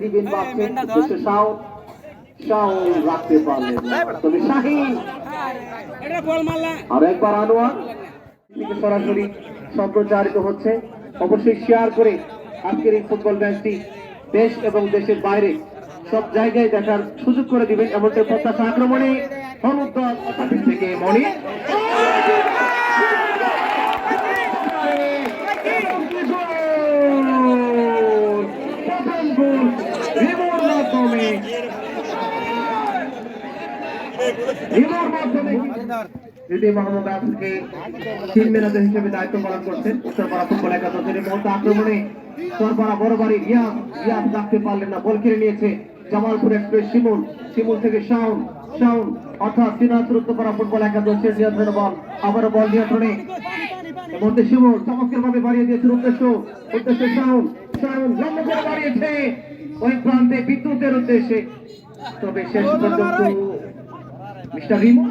দিবেন ভাবছেন উদ্দেশ্য শাও শাও রাখতে পারলেন না। তবে শাহিন আর একবার আনোয়ার সরাসরি সম্প্রচারিত হচ্ছে। অবশ্যই শেয়ার করে আজকের এই ফুটবল ম্যাচটি দেশ এবং দেশের বাইরে সব জায়গায় দেখার সুযোগ করে দিবেন। এমনটাই প্রত্যাশা আক্রমণে হলুদ দল থেকে মণি প্রথম গোল রিমোর মাধ্যমে রিমোর মাধ্যমে যদি মোহাম্মদ আসকে তিন ম্যানেজার হিসেবে দায়িত্ব পালন করছেন। উত্তরপাড়া ফুটবল একাদশের এই মুহূর্তে আক্রমণে উত্তরপাড়া বড় বাড়ি রিয়াজ রিয়াজ রাখতে পারলেন না, বল কেড়ে নিয়েছে জামালপুর এক্সপ্রেস শিমুল। শিমুল থেকে শাউন শাউন অর্থাৎ দিনাজপুর উত্তরপাড়া ফুটবল একাদশের নিয়ন্ত্রণে বল, আবারও বল নিয়ন্ত্রণে। মধ্যে শিমুল চমৎকার ভাবে বাড়িয়ে দিয়েছে উদ্দেশ্য উদ্দেশ্য শাউন শাউন লম্বা করে বাড়িয়েছে। ওই প্রান্তে বিদ্যুতের উদ্দেশ্যে। তবে শেষ পর্যন্ত মিস্টার রিমো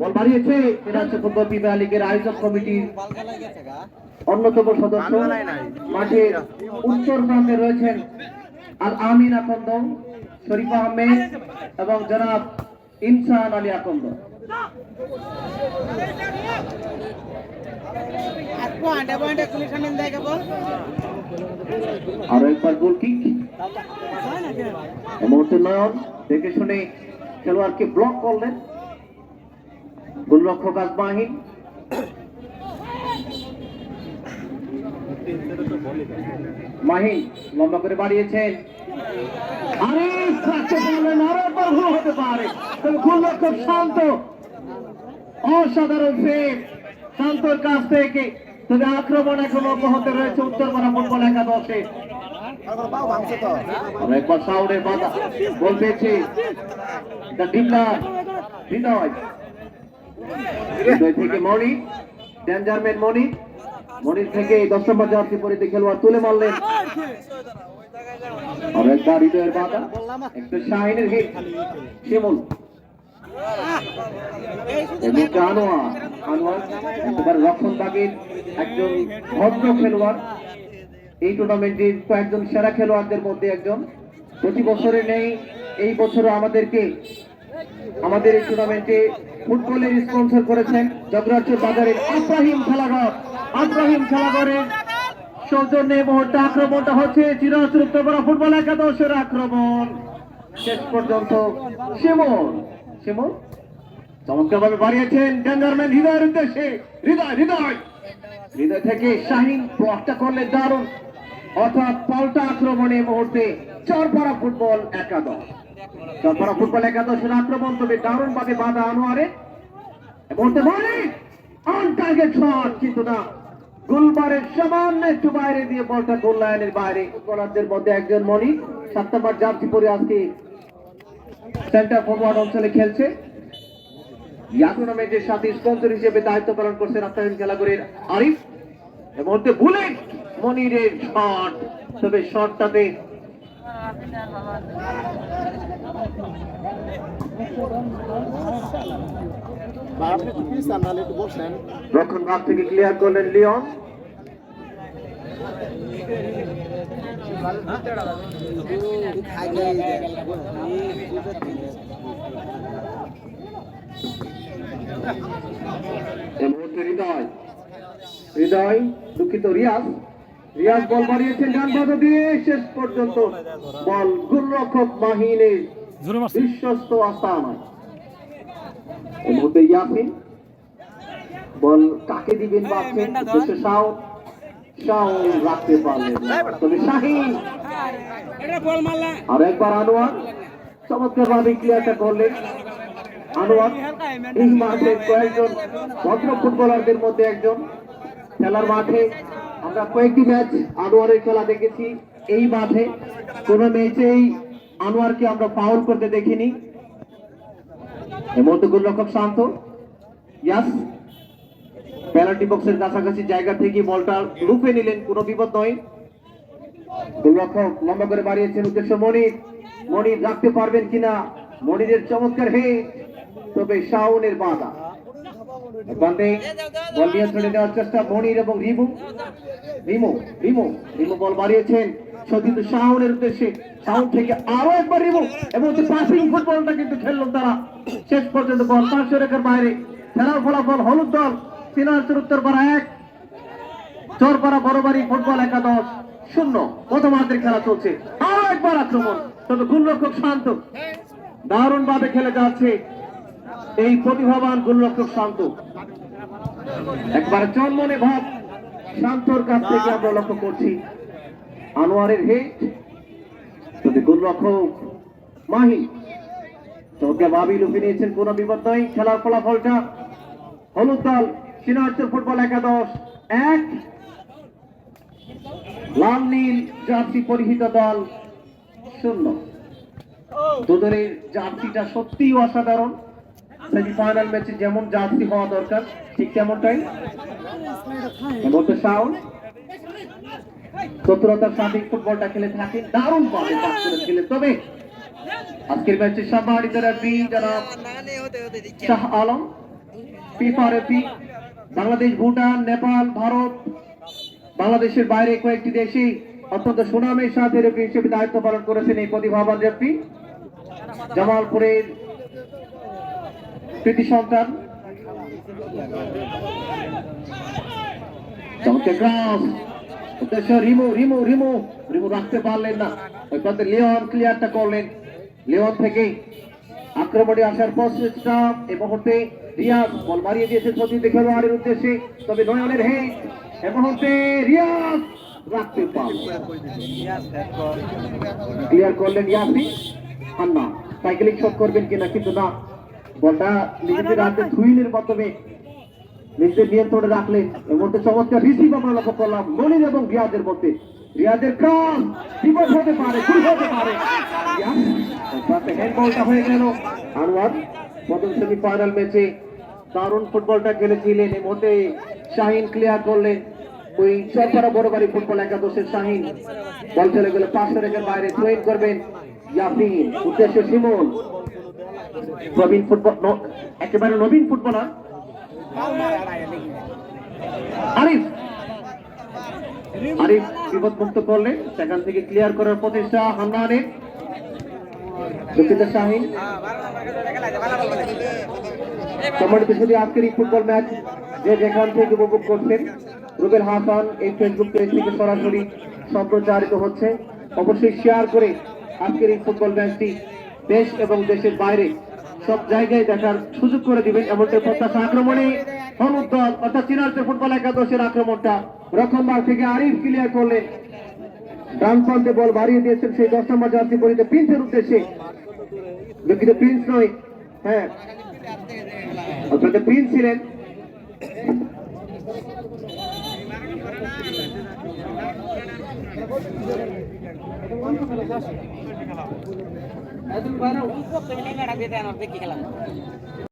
বল বাড়িয়েছে। এটা হচ্ছে ফুটবল প্রিমিয়ার লিগের আয়োজক কমিটির অন্যতম সদস্য। মাঠের উত্তর প্রান্তে রয়েছেন আর আমিন আকন্দ শরীফ আহমেদ এবং জনাব ইনসান আলী আকন্দ। আরও একবার গোল কিক মুহূর্তে নয়ন দেখে শুনে খেলোয়াড়কে ব্লক করলেন। গোলরক্ষক আজমাহিন। মাহিন লম্বা করে বাড়িয়েছেন। আরে হতে পারে। গোলরক্ষক শান্ত। অসাধারণ সেভ শান্তর কাছ থেকে তবে আক্রমণ এখন অব্যাহত রয়েছে, উত্তর উত্তরপাড়া ফুটবল একাদশে। থেকে থেকে খেলোয়াড় তুলে মারলেন। হৃদয়ের বাধা। একটা শাহিনের হিট শিমুল। এবং আনোয়ার আনোয়ার এবার রক্ষণ বাগের একজন ভদ্র খেলোয়াড়। এই টুর্নামেন্টের কয়েকজন সেরা খেলোয়াড়দের মধ্যে একজন। প্রতি বছরে নেই, এই বছরও আমাদেরকে, আমাদের এই টুর্নামেন্টে ফুটবলের স্পন্সর করেছেন জগরাজপুর বাজারের আব্রাহিম খেলাঘর। আব্রাহিম খেলাঘরের সৌজন্যে মুহূর্তে আক্রমণটা হচ্ছে চিরাচুর উত্তরপাড়া ফুটবল একাদশের আক্রমণ। শেষ পর্যন্ত শিমন শিমন চমৎকার ভাবে বাড়িয়েছেন ডেঞ্জারম্যান হৃদয়ের উদ্দেশ্যে, হৃদয় হৃদয়। হৃদয় থেকে শাহিন ব্লকটা করলে দারুণ। অর্থাৎ পাল্টা আক্রমণে মুহূর্তে চরপাড়া ফুটবল একাদশ। চরপাড়া ফুটবল একাদশের আক্রমণ তবে দারুণ ভাবে বাধা আনোয়ারে। মুহূর্তে বলে অন টার্গেট শট কিন্তু না। গোলবারের সামান্য একটু বাইরে দিয়ে বলটা গোল লাইনের বাইরে। ফুটবলারদের মধ্যে একজন মনি সাত নম্বর জার্সি পরে আজকে সেন্টার ফরওয়ার্ড অঞ্চলে খেলছে। টুর্নামেন্টের সাথে স্পন্সর হিসেবে দায়িত্ব পালন করছেন আফতাহিন খেলাগুড়ির আরিফ। মধ্যে বুলেট মনিরের শট। তবে শটটাতে রক্ষণ ভাগ থেকে ক্লিয়ার করলেন লিওন। মুহূর্তে হৃদয় হৃদয় দুঃখিত রিয়াজ রিয়াজ বল মারিয়েছেন ডান বাধা দিয়ে। শেষ পর্যন্ত বল গোলরক্ষক মাহিনের বিশ্বস্ত আস্তানায় এই মুহূর্তে ইয়াসিন বল কাকে দিবেন ভাবছেন উদ্দেশ্য শাও শাও রাখতে পারলেন তবে শাহিন আর একবার আনোয়ার চমৎকার ভাবে ক্লিয়ারটা করলেন। আনোয়ার এই মাঠে কয়েকজন ভদ্র ফুটবলারদের মধ্যে একজন খেলার মাঠে। আমরা কয়েকটি ম্যাচ আনোয়ারের খেলা দেখেছি। এই মাঠে ম্যাচেই আনোয়ারকে আমরা করতে দেখিনি। গোলরক্ষক শান্ত। ইয়াস পেনাল্টি বক্সের কাছাকাছি জায়গা থেকে বলটা লুপে নিলেন, কোনো বিপদ নয়। গোলরক্ষক লম্বা করে বাড়িয়েছেন উদ্দেশ্য মনির। মনির রাখতে পারবেন কিনা? মনিরের চমৎকার হে তবে শাওনের বাধা। বান্ধে বল নিয়ন্ত্রণে দেওয়ার চেষ্টা মনির এবং রিমু। রিমু রিমু রিমু বল বাড়িয়েছেন সতীন্দ্র শাহনের উদ্দেশ্যে। থেকে আরও একবার রিমুভ এবং পাসিং ফুটবলটা কিন্তু খেললো তারা। শেষ পর্যন্ত বল পাঁচশো রেখার বাইরে। খেলার ফলাফল হলুদ দল। এক। চরপাড়া ফুটবল একাদশ। শূন্য। প্রথমার্ধের খেলা চলছে। আরও একবার আক্রমণ। তবে শান্ত। দারুণ ভাবে খেলে যাচ্ছে এই প্রতিভাবান গোলরক্ষক শান্ত। একবার জন্মনে ভাব, শান্তর কাছ থেকে আমরা লক্ষ্য করছি আনোয়ারের হেট তবে গোলরক্ষক মাহি চৌকে বাবি লুফে নিয়েছেন কোন বিপদ নয় খেলার ফলাফলটা হলুদ দল সিনার্সের ফুটবল একাদশ, এক। লাল, নীল জার্সি পরিহিত দল শূন্য। দুদলের জার্সিটা সত্যিই অসাধারণ। সেমিফাইনাল ম্যাচে যেমন জার্সি হওয়া দরকার, ঠিক তেমনটাই? মতো সাউন্ড। চতুরতার সাথে ফুটবলটা খেলে থাকে, দারুণ করে খেলে। তবে আজকের ম্যাচে সম্মানিত রেফারি জনাব শাহ আলম ফিফা রেফারি বাংলাদেশ, ভুটান, নেপাল, ভারত, বাংলাদেশের বাইরে কয়েকটি দেশে অত্যন্ত সুনামের সাথে রেফারি হিসেবে দায়িত্ব পালন করেছেন এই প্রতিভাবান রেফারি জামালপুরের কৃতি সন্তান চমকে গ্রাস রাখতে পারলেন না। ওই লিওন ক্লিয়ারটা করলেন। লিওন থেকে আক্রমণে আসার প্রচেষ্টা মুহূর্তে রিয়াজ বল মারিয়ে দিয়েছে সতীর্থ খেলোয়াড়ের উদ্দেশ্যে। তবে নয়নের হে এ মুহূর্তে রিয়াজ রাখতে পারল ক্লিয়ার করলেন ইয়াসি হান্না সাইকেলিং শট করবেন কিনা, কিন্তু না। বলটা নিজেদের হাতে ধুইনের মাধ্যমে নিজেদের নিয়ন্ত্রণে রাখলেন এর মধ্যে চমৎকার রিসিভ আমরা লক্ষ্য করলাম, মনির এবং রিয়াজের মধ্যে। রিয়াজের বিপদ হতে পারে ভুল হতে পারে। হ্যান্ড বলটা হয়ে গেল। আনোয়ার, প্রথম ম্যাচে দারুণ ফুটবলটা খেলেছিলেন। এর মধ্যে শাহিন ক্লিয়ার করলেন। ওই চরপাড়া বড় বাড়ি ফুটবল একাদশের শাহিন। বল চলে গেল পাঁচশো রেখের বাইরে থ্রোইন করবেন ইয়াসিন। উদ্দেশ্য শিমুল। প্রবীণ ফুটবল একেবারে নবীন ফুটবলার। আরিফ আরিফ বিপদ মুক্ত করলেন, সেখান থেকে ক্লিয়ার করার দুঃখিত সম্মানিত শুধু আজকের এই ফুটবল ম্যাচ থেকে উপভোগ করছেন হাসান, এই ফেসবুক থেকে সরাসরি সম্প্রচারিত হচ্ছে। অবশ্যই শেয়ার করে আজকের এই ফুটবল ম্যাচটি দেশ এবং দেশের বাইরে সব জায়গায় দেখার সুযোগ করে দিবেন এমনটাই প্রত্যাশা আক্রমণে। হলুদ দল অর্থাৎ চিনার্সের ফুটবল একাদশের আক্রমণটা রকমবার থেকে আরিফ ক্লিয়ার করলে ডান প্রান্তে বল বাড়িয়ে দিয়েছেন সেই দশ নম্বর জার্সি পরিতে প্রিন্সের উদ্দেশ্যে। দুঃখিত, প্রিন্স নয় হ্যাঁ। প্রিন্স ছিলেন। দেখি খেলা